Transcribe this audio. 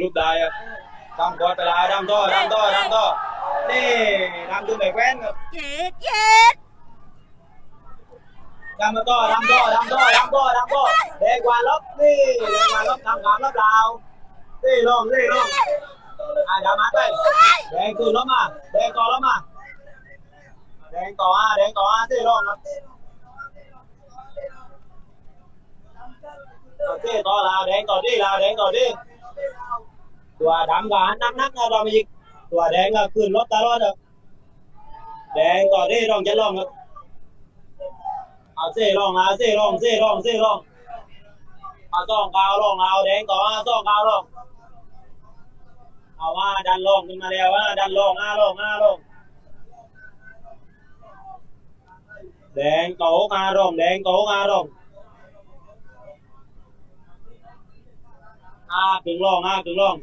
đánh đây. Đài Đam coi phải lại đam thôi đam thôi đam thôi. Nè đam tôi mày quen rồi. Chết chết. Đam to đam to đam to đam to đam to Để qua lớp đi Để qua lớp đam cảm lớp nào Đi luôn đi luôn. À đam hát đây Để cười lắm à Để to lắm à. Để to à để to à Đi luôn. Ờ, để to là để to đi là để to đi. ตัวดงต่อดีลาวแดงต่อดีตัวดำกับหันนักนักนะเราไม่ยิงตัวแดงก็ขึ้นรถตลอดครับแดงต่อดีลองจะลองครับเอาเซ่ลองเอาเซ่ลองเซ่ลองเซ่ลองเอาซ่องกาวลองเอาแดงต่อเอาซ่องกาวลองเอาว่าดันลงขึ้นมาแล้วว่าดันลงอาลงอาลงแดงโตกาลงแดงโตกาลงอาถึงลงอาถึงลง